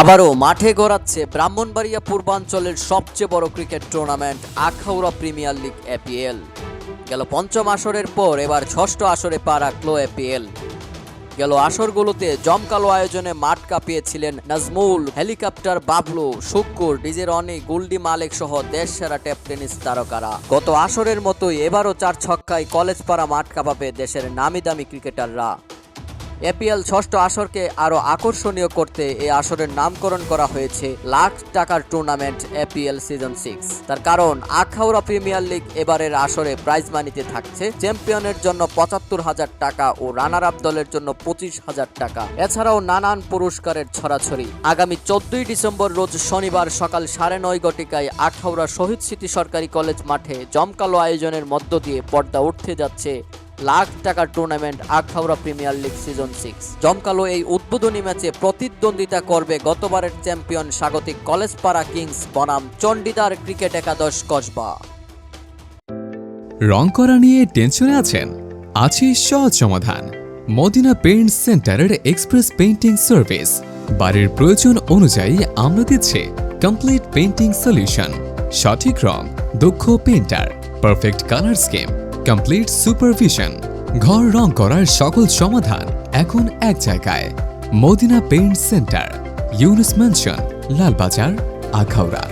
আবারও মাঠে গড়াচ্ছে ব্রাহ্মণবাড়িয়া পূর্বাঞ্চলের সবচেয়ে বড় cricket tournament, Akhaura premier league APL গেল পঞ্চম আসরের পর এবার ষষ্ঠ আসরে পা রাখল এপিএল গেল আসরগুলোতে জমকালো আয়োজনে মাঠ কাঁপিয়েছিলেন নাজমুল, হেলিকপ্টার বাবলু, শুক্কুর, ডিজে রনি, গুলডি মালিক সহ দেশ সেরা টেপ টেনিস তারকারা। গত আসরের মতোই এবারও চার ছক্কায় কলেজ পাড়া মাঠ কাঁপাবে দেশের নামি দামি ক্রিকেটাররা। এপিএল ষষ্ঠ আসরকে আরও আকর্ষণীয় করতে এই আসরের নামকরণ করা হয়েছে লাখ টাকার টুর্নামেন্ট এপিএল সিজন সিক্স। তার কারণ, আখাউড়া প্রিমিয়ার লিগ এবারের আসরে প্রাইজ মানিতে থাকছে চ্যাম্পিয়নের জন্য পঁচাত্তর হাজার টাকা ও রানার আপ দলের জন্য পঁচিশ হাজার টাকা। এছাড়াও নানান পুরস্কারের ছড়াছড়ি। আগামী চোদ্দই ডিসেম্বর রোজ শনিবার সকাল সাড়ে নয় ঘটিকায় আখাউড়া শহীদ স্মৃতি সরকারি কলেজ মাঠে জমকালো আয়োজনের মধ্য দিয়ে পর্দা উঠতে যাচ্ছে লাখ টাকার tournament Akhaura premier league season six জমকালো এই উদ্বোধনী ম্যাচে প্রতিদ্বন্দ্বিতা করবে গতবারের চ্যাম্পিয়ন স্বাগতিক কলেজপাড়া কিংস বনাম চণ্ডীদার ক্রিকেট একাদশ কসবা। রং করা নিয়ে টেনশনে আছেন? আছে সহজ সমাধান। মদিনা পেইন্ট সেন্টারের এক্সপ্রেস পেইন্টিং সার্ভিস। বাড়ির প্রয়োজন অনুযায়ী আমরা দিচ্ছি কমপ্লিট পেইন্টিং সলিউশন সঠিক রং, দক্ষ painter perfect colour scheme complete supervision ঘর রং করার সকল সমাধান এখন এক জায়গায় Madina paint centre Yunus mansion Lalbazar Akhaura